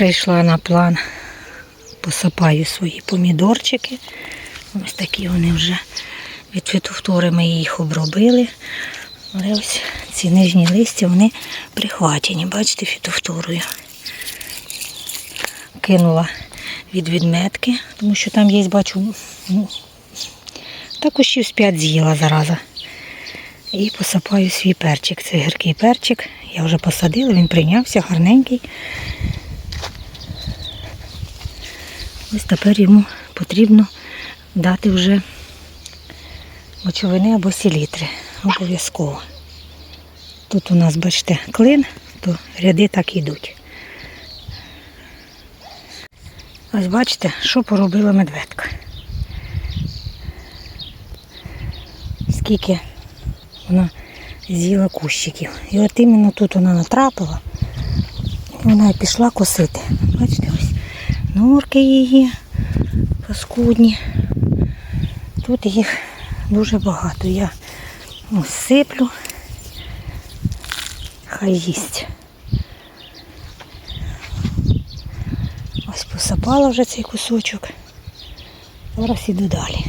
Прийшла на план, посапаю свої помідорчики. Ось такі вони вже від фітофтори ми їх обробили. Але ось ці нижні листя вони прихвачені, бачите, фітофторою. Кинула від відметки, тому що там є, бачу, ну, також з п'ять з'їла зараза. І посапаю свій перчик. Це гіркий перчик. Я вже посадила, він прийнявся, гарненький. Ось тепер йому потрібно дати вже мочовини або селітри. Обов'язково. Тут у нас, бачите, клин, то ряди так йдуть. Ось бачите, що поробила медведка. Скільки вона з'їла кущиків. І от іменно тут вона натрапила, вона і пішла косити. Бачите, норки її паскудні. Тут їх дуже багато. Я сиплю, хай їсть. Ось посапала вже цей кусочок. Зараз іду далі.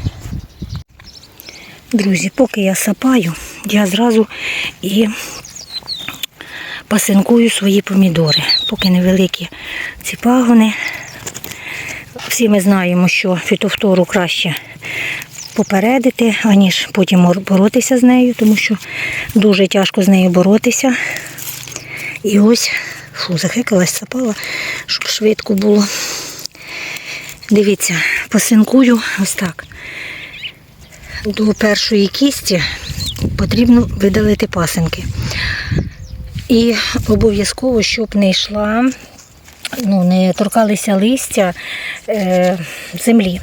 Друзі, поки я сапаю, я зразу і пасинкую свої помідори. Поки невеликі ці пагони. Всі ми знаємо, що фітофтору краще попередити, аніж потім боротися з нею, тому що дуже тяжко з нею боротися. І ось, фу, захикалась, сапала, щоб швидко було. Дивіться, пасинкую ось так. До першої кісті потрібно видалити пасинки. І обов'язково, щоб не йшла, ну, не торкалися листя е, землі.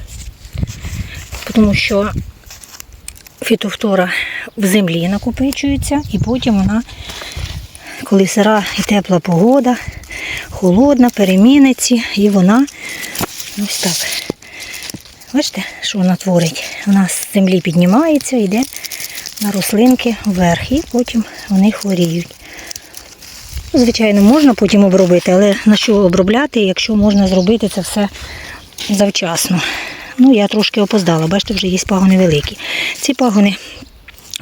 Тому що фітофтора в землі накопичується, і потім вона, коли сира і тепла погода, холодна, переміниться, і вона ось так. Бачите, що вона творить? Вона з землі піднімається, йде на рослинки вверх, і потім вони хворіють. Звичайно, можна потім обробити, але на що обробляти, якщо можна зробити це все завчасно. Ну, я трошки опоздала, бачите, вже є пагони великі. Ці пагони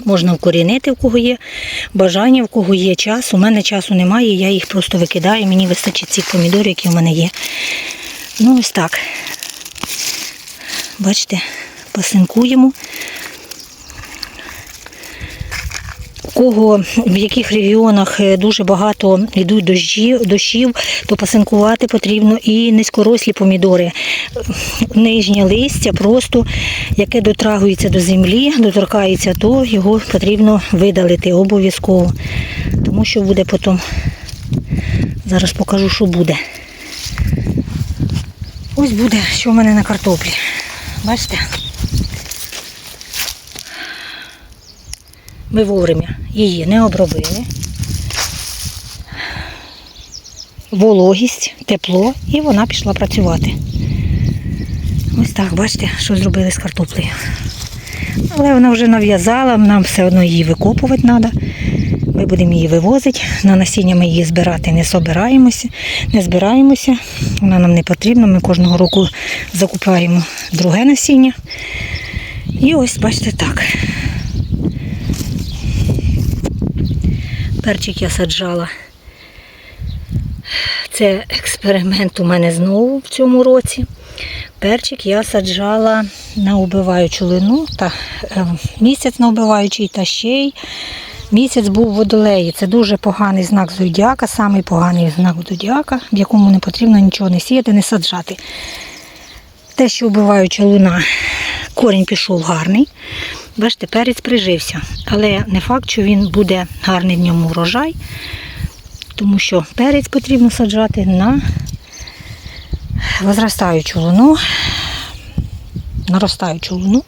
можна вкорінити, в кого є бажання, в кого є час. У мене часу немає, я їх просто викидаю, мені вистачить цих помідорів, які в мене є. Ну, ось так. Бачите, пасинкуємо. У кого в яких регіонах е, дуже багато йдуть дощі, дощів, то пасинкувати потрібно і низькорослі помідори. Нижнє листя просто, яке дотрагується до землі, доторкається, то його потрібно видалити обов'язково. Тому що буде потім, зараз покажу, що буде. Ось буде, що в мене на картоплі. Бачите? Ми вовремя її не обробили. Вологість, тепло, і вона пішла працювати. Ось так, бачите, що зробили з картоплею. Але вона вже нав'язала, нам все одно її викопувати треба. Ми будемо її вивозити. На насіння ми її збирати не собираємося, не збираємося. Вона нам не потрібна. Ми кожного року закупаємо друге насіння. І ось, бачите, так. Перчик я саджала. Це експеримент у мене знову в цьому році. Перчик я саджала на убиваючу лину, та е, місяць на убиваючий та ще й місяць був водолеї. Це дуже поганий знак зодіака, самий поганий знак зодіака, в якому не потрібно нічого не сіяти, не саджати. Те, що убиваюча луна, корінь пішов гарний. Бачите, перець прижився. Але не факт, що він буде гарний в ньому врожай, тому що перець потрібно саджати на возростаючу луну, наростаючу луну.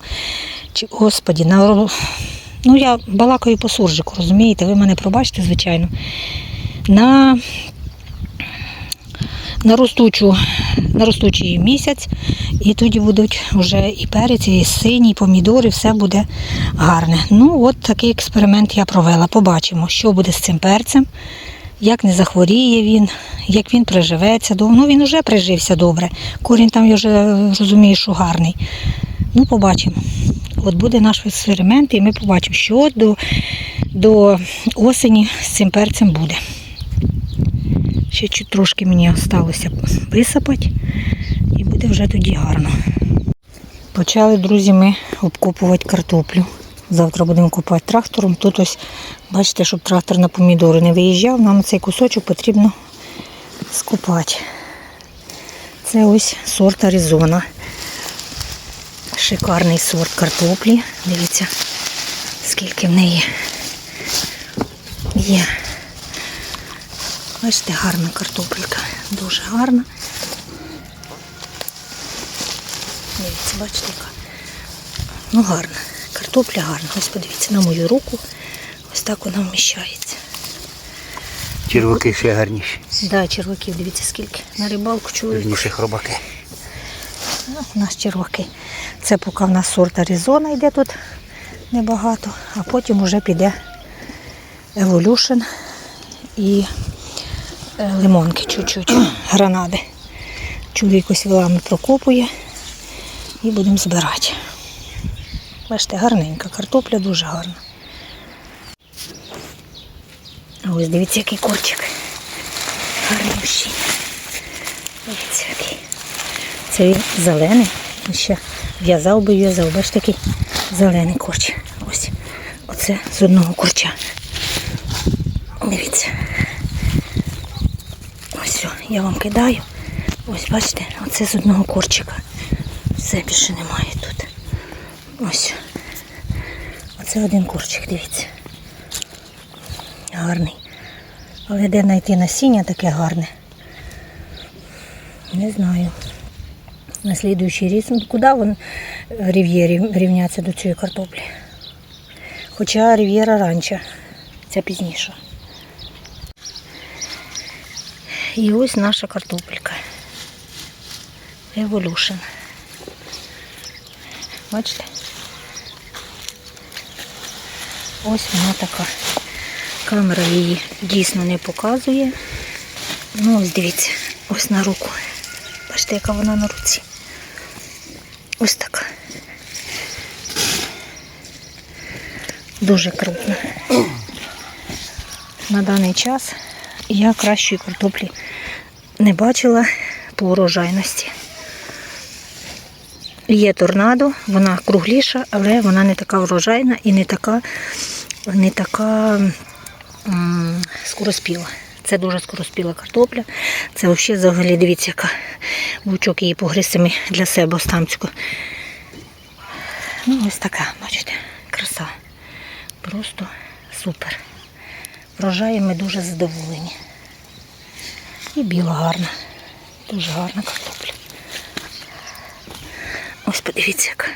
Господі, на, ну я балакаю по суржику, розумієте, ви мене пробачите, звичайно. На на, ростучу, на ростучий місяць, і тоді будуть вже і перець, і сині, і помідори, все буде гарне. Ну, от такий експеримент я провела. Побачимо, що буде з цим перцем, як не захворіє він, як він приживеться. Ну він вже прижився добре. Корінь там я вже розумію, що гарний. Ну, побачимо. От буде наш експеримент, і ми побачимо, що до, до осені з цим перцем буде. Ще чуть трошки мені залишилося висипати, і буде вже тоді гарно. Почали, друзі, ми обкопувати картоплю. Завтра будемо купувати трактором. Тут ось, бачите, щоб трактор на помідори не виїжджав, нам цей кусочок потрібно скупати. Це ось сорт Аризона. Шикарний сорт картоплі. Дивіться, скільки в неї є. Бачите, гарна картопелька. Дуже гарна. Дивіться, бачите, яка. Ну, гарна. Картопля гарна. Ось подивіться на мою руку. Ось так вона вміщається. Черваки ще гарніші. Да, черваків, дивіться скільки. На рибалку чоловік. Гарніші хробаки. Ну, у нас черваки. Це поки в нас сорт Аризона йде тут небагато, а потім вже піде Evolution і лимонки чуть-чуть, гранади. Чоловік ось вилами прокопує і будемо збирати. Бачите, гарненька, картопля дуже гарна. Ось дивіться, який корчик. Гарнющий. Дивіться, який. Це він зелений. Ще в'язав би в'язав. Бачите, такий зелений корч. Ось. Оце з одного корча. Дивіться. Ось все, я вам кидаю. Ось бачите, оце з одного корчика. Все більше немає тут. Ось. Оце один корчик, дивіться. Гарний. Але де знайти насіння таке гарне? Не знаю. На слідуючий рік. Ну, куди він рів'єрі рівняться до цієї картоплі? Хоча рів'єра раніше, ця пізніша. І ось наша картопелька. Evolution. Бачите? Ось вона така. Камера її дійсно не показує. Ну, ось дивіться, ось на руку. Бачите, яка вона на руці. Ось така. Дуже крупна. На даний час я кращої картоплі не бачила по урожайності. Є торнадо, вона кругліша, але вона не така врожайна і не така, не така м, скороспіла. Це дуже скороспіла картопля. Це взагалі взагалі, дивіться, яка вучок її погризцями для себе останцьку. Ну, ось така, бачите, краса. Просто супер. Врожаєм ми дуже задоволені. І біла гарна. Дуже гарна картопля. Ось подивіться, яка.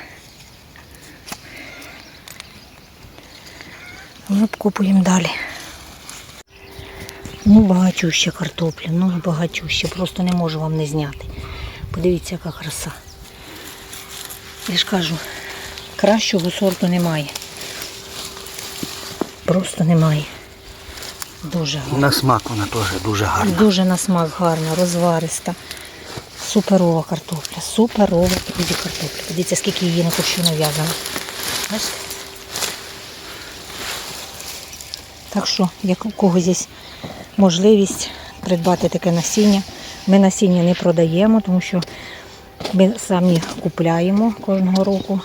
Ми обкупуємо далі. Ну, багатюща картопля, ну багатюща, просто не можу вам не зняти. Подивіться, яка краса. Я ж кажу, кращого сорту немає. Просто немає. Дуже гарно. На смак вона теж дуже гарна. Дуже на смак гарна, розвариста. Суперова картопля. Суперова друзі, картопля. Подивіться, скільки її на кущу нав'язано. Бачите? Так що, як у когось є можливість придбати таке насіння, ми насіння не продаємо, тому що ми самі купляємо кожного року.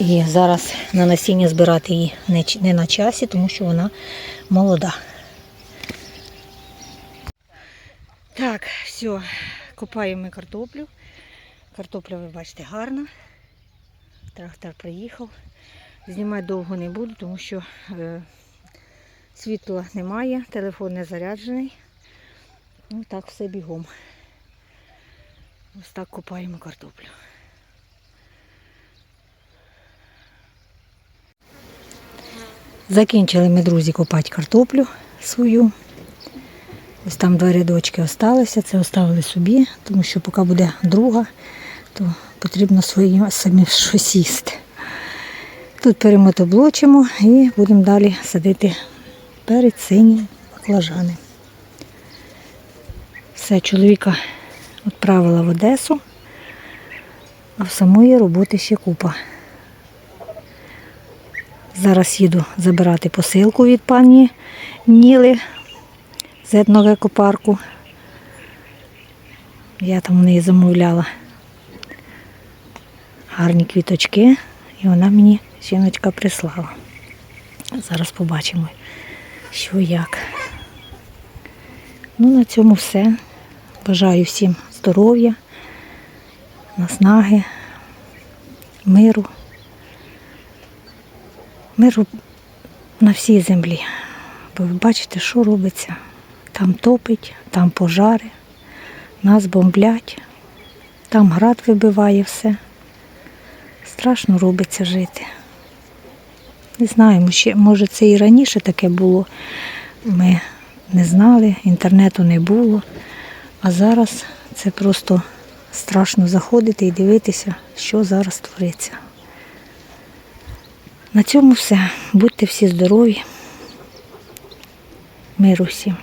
І зараз на насіння збирати її не, на часі, тому що вона молода. Так, все, копаємо ми картоплю. Картопля, ви бачите, гарна. Трактор приїхав. Знімати довго не буду, тому що е, світла немає, телефон не заряджений. Ну так, все бігом. Ось так копаємо картоплю. Закінчили ми, друзі, копати картоплю свою. Ось там два рядочки залишилися, це оставили собі, тому що поки буде друга, то потрібно свої самі щось їсти. Тут перемотоблочимо і будемо далі садити перець, сині баклажани. Все, чоловіка відправила в Одесу, а в самої роботи ще купа. Зараз їду забирати посилку від пані Ніли з етногекопарку. Я там у неї замовляла гарні квіточки, і вона мені жіночка прислала. Зараз побачимо, що як. Ну, на цьому все. Бажаю всім здоров'я, наснаги, миру. Миру на всій землі. Бо ви бачите, що робиться. Там топить, там пожари, нас бомблять, там град вибиває все. Страшно робиться жити. Не знаємо, може це і раніше таке було. Ми не знали, інтернету не було. А зараз це просто страшно заходити і дивитися, що зараз твориться. На цьому все. Будьте всі здорові. Миру всім.